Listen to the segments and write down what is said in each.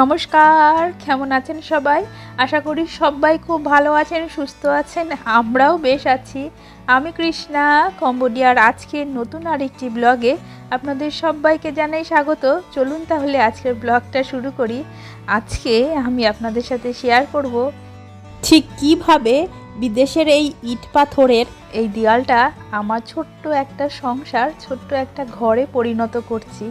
নমস্কার, কেমন আছেন সবাই? আশা করি সবাই খুব ভালো আছেন, সুস্থ আছেন, আমরাও বেশ আছি। আমি কৃষ্ণা কম্বোডিয়ার আজকের নতুন আরেকটি ব্লগে আপনাদের সবাইকে জানাই স্বাগত। চলুন তাহলে আজকের ব্লগটা শুরু করি। আজকে আমি আপনাদের সাথে শেয়ার করব ঠিক কীভাবে বিদেশের এই ইট পাথরের এই দেয়ালটা আমার ছোট্ট একটা সংসার, ছোট্ট একটা ঘরে পরিণত করছি।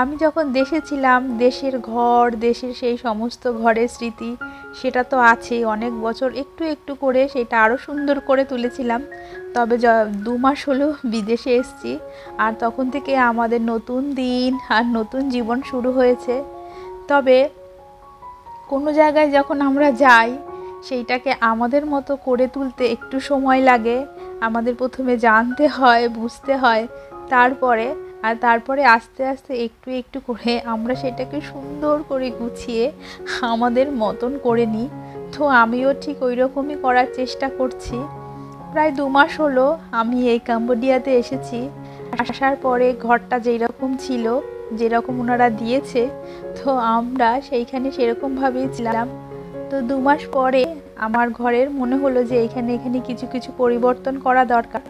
আমি যখন দেশে ছিলাম, দেশের ঘর, দেশের সেই সমস্ত ঘরের স্মৃতি, সেটা তো আছেই। অনেক বছর একটু একটু করে সেটা আরও সুন্দর করে তুলেছিলাম। তবে দু মাস হলো বিদেশে এসেছি। আর তখন থেকে আমাদের নতুন দিন আর নতুন জীবন শুরু হয়েছে। তবে কোনো জায়গায় যখন আমরা যাই, সেইটাকে আমাদের মতো করে তুলতে একটু সময় লাগে। আমাদের প্রথমে জানতে হয়, বুঝতে হয়। তারপরে আর তারপরে আস্তে আস্তে একটু একটু করে আমরা সেটাকে সুন্দর করে গুছিয়ে আমাদের মতন করে নিই। তো আমিও ঠিক ওই রকমই করার চেষ্টা করছি। প্রায় দু মাস হলো আমি এই কাম্বোডিয়াতে এসেছি। আসার পরে ঘরটা যেই রকম ছিল, যেরকম ওনারা দিয়েছে, তো আমরা সেইখানে সেরকমভাবেই ছিলাম। তো দু মাস পরে আমার ঘরের মনে হলো যে এখানে এখানে কিছু কিছু পরিবর্তন করা দরকার।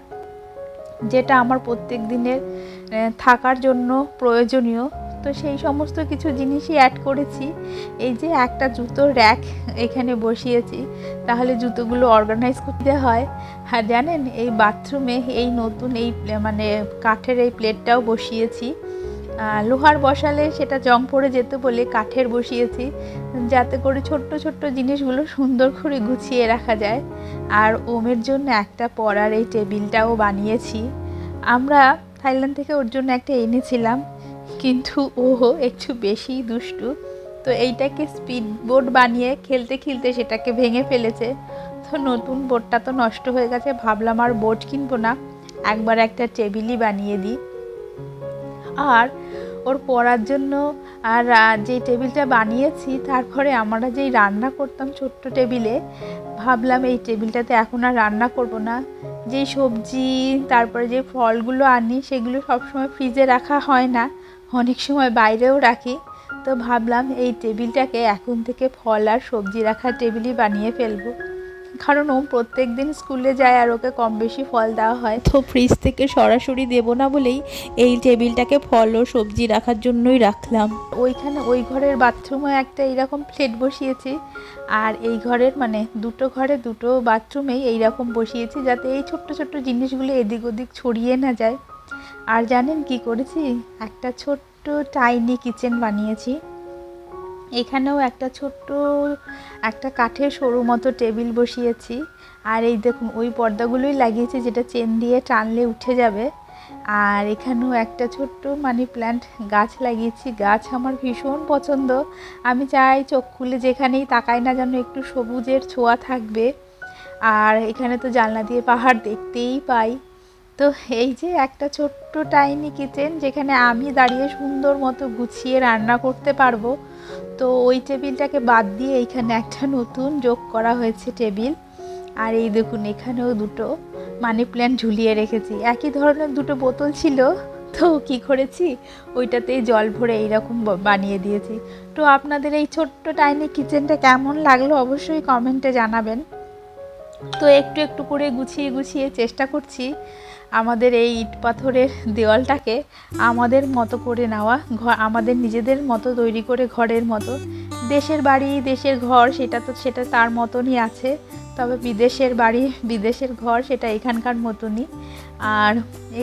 যেটা আমার প্রত্যেক দিনের থাকার জন্য প্রয়োজনীয়। তো সেই সমস্ত কিছু জিনিসই অ্যাড করেছি। এই যে একটা জুতোর র্যাক এখানে বসিয়েছি, তাহলে জুতোগুলো অর্গানাইজ করতে হয়। আর জানেন, এই বাথরুমে এই নতুন এই মানে কাঠের এই প্লেটটাও বসিয়েছি। লোহার বসালে সেটা জং পড়ে যেত বলে কাঠের বসিয়েছি, যাতে করে ছোট্ট ছোট্ট জিনিসগুলো সুন্দর করে গুছিয়ে রাখা যায়। আর ওমের জন্য একটা পড়ার এই টেবিলটাও বানিয়েছি। আমরা থাইল্যান্ড থেকে ওর জন্য একটা এনেছিলাম, কিন্তু ও একটু বেশি দুষ্টু। তো এইটাকে স্পিড বোর্ড বানিয়ে খেলতে খেলতে সেটাকে ভেঙে ফেলেছে। তো নতুন বোর্ডটা তো নষ্ট হয়ে গেছে, ভাবলাম আর বোর্ড কিনবো না। একবার একটা টেবিলই বানিয়ে দিই। আর ওর পড়ার জন্য আর যে টেবিলটা বানিয়েছি, তারপরে আমরা যেই রান্না করতাম ছোট্ট টেবিলে, ভাবলাম এই টেবিলটাতে এখন আর রান্না করব না। যেই সবজি, তারপরে যে ফলগুলো আনি, সেগুলো সবসময় ফ্রিজে রাখা হয় না। অনেক সময় বাইরেও রাখি। তো ভাবলাম এই টেবিলটাকে এখন থেকে ফল আর সবজি রাখার টেবিলই বানিয়ে ফেলব। কারণ ও প্রত্যেক দিন স্কুলে যায় আর ওকে কম বেশি ফল দেওয়া হয়। তো ফ্রিজ থেকে সরাসরি দেবো না বলেই এই টেবিলটাকে ফল ও সবজি রাখার জন্যই রাখলাম। ওইখানে ওই ঘরের বাথরুমে একটা এইরকম প্লেট বসিয়েছি আর এই ঘরের মানে দুটো ঘরে দুটো বাথরুমেই এইরকম বসিয়েছি যাতে এই ছোট্ট ছোট্ট জিনিসগুলো এদিক ওদিক ছড়িয়ে না যায়। আর জানেন কি করেছি? একটা ছোট্ট টাইনি কিচেন বানিয়েছি। এখানেও একটা ছোট্ট, একটা কাঠের সরু মতো টেবিল বসিয়েছি। আর এই দেখুন, ওই পর্দাগুলোই লাগিয়েছি যেটা চেন দিয়ে টানলে উঠে যাবে। আর এখানেও একটা ছোট্ট মানি প্ল্যান্ট গাছ লাগিয়েছি। গাছ আমার ভীষণ পছন্দ। আমি চাই চোখ খুলে যেখানেই তাকাই না যেন একটু সবুজের ছোঁয়া থাকবে। আর এখানে তো জানলা দিয়ে পাহাড় দেখতেই পাই। তো এই যে একটা ছোট্ট টাইনি কিচেন যেখানে আমি দাঁড়িয়ে সুন্দর মতো গুছিয়ে রান্না করতে পারব, তো ওই টেবিলটাকে বাদ দিয়ে এইখানে একটা নতুন যোগ করা হয়েছে টেবিল। আর এই দেখুন, এখানেও দুটো মানি প্ল্যান্ট ঝুলিয়ে রেখেছি। একই ধরনের দুটো বোতল ছিল, তো কি করেছি? ওইটাতেই জল ভরে এইরকম বানিয়ে দিয়েছি। তো আপনাদের এই ছোট্ট টাইনি কিচেনটা কেমন লাগল অবশ্যই কমেন্টে জানাবেন। তো একটু একটু করে গুছিয়ে গুছিয়ে চেষ্টা করছি। আমাদের এই ইট পাথরের দেওয়ালটাকে আমাদের মতো করে নেওয়া আমাদের নিজেদের মতো তৈরি করে ঘরের মতো। দেশের বাড়ি, দেশের ঘর, সেটা তো সেটা তার মতনই আছে। তবে বিদেশের বাড়ি, বিদেশের ঘর, সেটা এখানকার মতনই। আর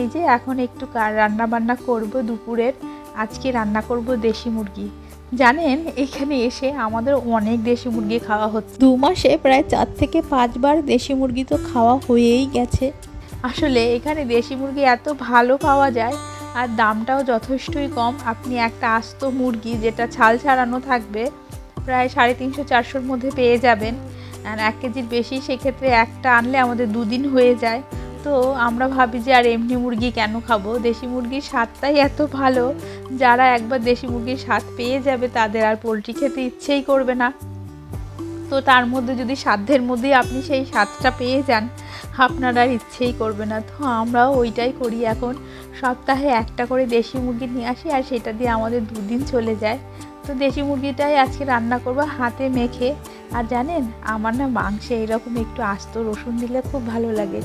এই যে এখন একটু রান্না বান্না করব দুপুরের। আজকে রান্না করব দেশি মুরগি। জানেন, এখানে এসে আমাদের অনেক দেশি মুরগি খাওয়া হচ্ছে। দু মাসে প্রায় চার থেকে পাঁচবার দেশি মুরগি তো খাওয়া হয়েই গেছে। আসলে এখানে দেশি মুরগি এত ভালো পাওয়া যায় আর দামটাও যথেষ্টই কম। আপনি একটা আস্ত মুরগি যেটা ছাল ছাড়ানো থাকবে, প্রায় সাড়ে তিনশো চারশোর মধ্যে পেয়ে যাবেন। আর এক কেজির বেশি সেক্ষেত্রে একটা আনলে আমাদের দুদিন হয়ে যায়। তো আমরা ভাবি যে আর এমনি মুরগি কেন খাব? দেশি মুরগির স্বাদটাই এত ভালো, যারা একবার দেশি মুরগির স্বাদ পেয়ে যাবে তাদের আর পোলট্রি খেতে ইচ্ছেই করবে না। তো তার মধ্যে যদি সাধ্যের মধ্যেই আপনি সেই স্বাদটা পেয়ে যান আপনার আর ইচ্ছেই করবে না। তো আমরাও ওইটাই করি এখন। সপ্তাহে একটা করে দেশি মুরগি নিয়ে আসি আর সেটা দিয়ে আমাদের দুদিন চলে যায়। তো দেশি মুরগিটাই আজকে রান্না করব হাতে মেখে। আর জানেন, আমার না মাংসে এরকম একটু আস্ত রসুন দিলে খুব ভালো লাগে।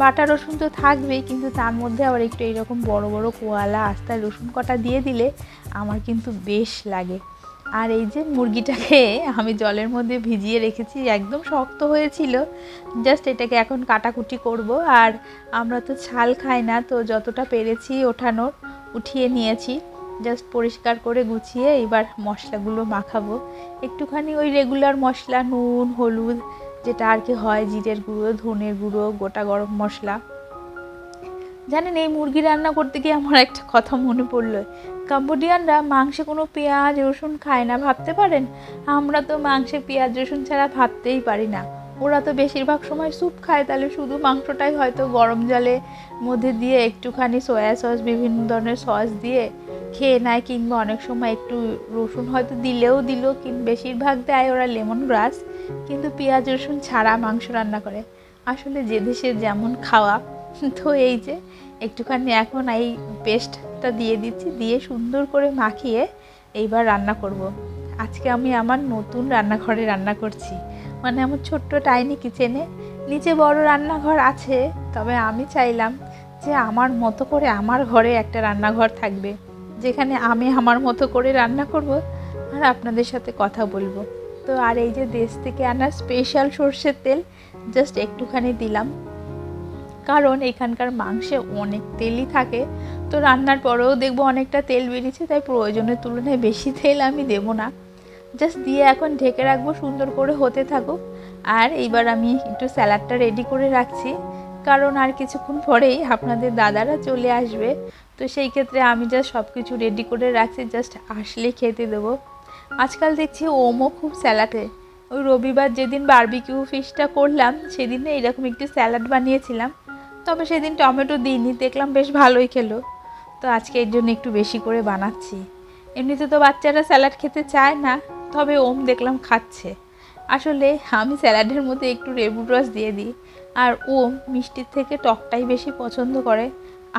বাটা রসুন তো থাকবেই, কিন্তু তার মধ্যে আবার একটু এরকম বড় বড় কোয়ালা আস্তা রসুন কটা দিয়ে দিলে আমার কিন্তু বেশ লাগে। আর এই যে মুরগিটাকে আমি জলের মধ্যে ভিজিয়ে রেখেছি, একদম শক্ত হয়েছিল। জাস্ট এটাকে এখন কাটাকুটি করব। আর আমরা তো ছাল খাই না, তো যতটা পেরেছি ওঠানোর উঠিয়ে নিয়েছি। জাস্ট পরিষ্কার করে গুছিয়ে এবার মশলাগুলো মাখাবো। একটুখানি ওই রেগুলার মশলা, নুন, হলুদ, যেটা আর কি হয়, জিরের গুঁড়ো, ধনের গুঁড়ো, গোটা গরম মশলা। জানেন এই মুরগি রান্না করতে গিয়ে আমার একটা কথা মনে পড়ল। কাম্বোডিয়ানরা মাংসে কোনো পেঁয়াজ, রসুন খায় না, ভাবতে পারেন? আমরা তো মাংসে পেঁয়াজ, রসুন ছাড়া ভাবতেই পারি না। ওরা তো বেশিরভাগ সময় স্যুপ খায়, তাহলে শুধু মাংসটাই হয়তো গরম জলে মধ্যে দিয়ে একটুখানি সয়া সস বিভিন্ন ধরনের সস দিয়ে খেয়ে নেয়, কিংবা অনেক সময় একটু রসুন হয়তো দিলেও দিল কিন্তু বেশিরভাগ দেয় ওরা লেমন গ্রাস, কিন্তু পেঁয়াজ, রসুন ছাড়া মাংস রান্না করে। আসলে যে দেশের যেমন খাওয়া। তো এই যে একটুখানি এখন এই পেস্টটা দিয়ে দিচ্ছি, দিয়ে সুন্দর করে মাখিয়ে এইবার রান্না করব। আজকে আমি আমার নতুন রান্নাঘরে রান্না করছি। মানে আমার ছোট্ট টাইনি কিচেনে নিচে বড় রান্নাঘর আছে, তবে আমি চাইলাম যে আমার মতো করে আমার ঘরে একটা রান্নাঘর থাকবে, যেখানে আমি আমার মতো করে রান্না করব আর আপনাদের সাথে কথা বলব। তো আর এই যে দেশ থেকে আনা স্পেশাল সর্ষের তেল জাস্ট একটুখানি দিলাম। কারণ এখানকার মাংসে অনেক তেলই থাকে। তো রান্নার পরেও দেখব অনেকটা তেল বেরিয়েছে, তাই প্রয়োজনের তুলনায় বেশি তেল আমি দেব না। জাস্ট দিয়ে এখন ঢেকে রাখব, সুন্দর করে হতে থাকুক। আর এইবার আমি একটু স্যালাডটা রেডি করে রাখছি। কারণ আর কিছুক্ষণ পরেই আপনাদের দাদারা চলে আসবে। তো সেই ক্ষেত্রে আমি জাস্ট সব কিছু রেডি করে রাখছি জাস্ট আসলে খেতে দেবো। আজকাল দেখছি ওমও খুব স্যালাডে। ওই রবিবার যেদিন বারবিকিউ ফিশটা করলাম সেদিনে এরকম একটু স্যালাড বানিয়েছিলাম। তবে সেদিন টমেটো দিইনি, দেখলাম বেশ ভালোই খেলো। তো আজকে এর জন্য একটু বেশি করে বানাচ্ছি। এমনিতে তো বাচ্চারা স্যালাড খেতে চায় না, তবে ওম দেখলাম খাচ্ছে। আসলে আমি স্যালাডের মধ্যে একটু লেবুর রস দিয়ে দিই, আর ওম মিষ্টির থেকে টকটাই বেশি পছন্দ করে।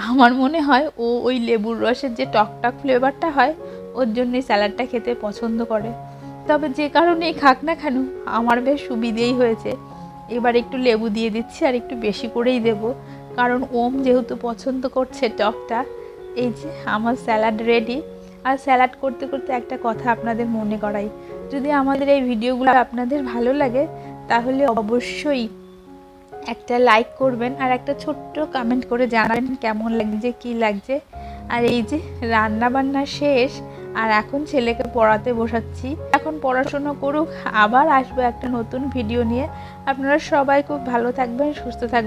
আমার মনে হয় ও ওই লেবুর রসের যে টকটক ফ্লেভারটা হয়, ওর জন্যই স্যালাডটা খেতে পছন্দ করে। তবে যে কারণেই খাক না কেন, আমার বেশ সুবিধেই হয়েছে। এবার একটু লেবু দিয়ে দিচ্ছি আর একটু বেশি করেই দেব। কারণ ওম যেহেতু পছন্দ করছে টকটা, এই যে আমার স্যালাড রেডি। আর স্যালাড করতে করতে একটা কথা আপনাদের মনে করাই। যদি আমাদের এই ভিডিওগুলো আপনাদের ভালো লাগে, তাহলে অবশ্যই একটা লাইক করবেন আর একটা ছোট্ট কমেন্ট করে জানাবেন কেমন লাগছে, কি লাগছে। আর এই যে রান্না বান্না শেষ আর এখন ছেলেকে পড়াতে বসাচ্ছি। এখন পড়াশোনা করুক, আবার আসব একটা নতুন ভিডিও নিয়ে। আপনারা সবাই খুব ভালো থাকবেন, সুস্থ থাকবেন।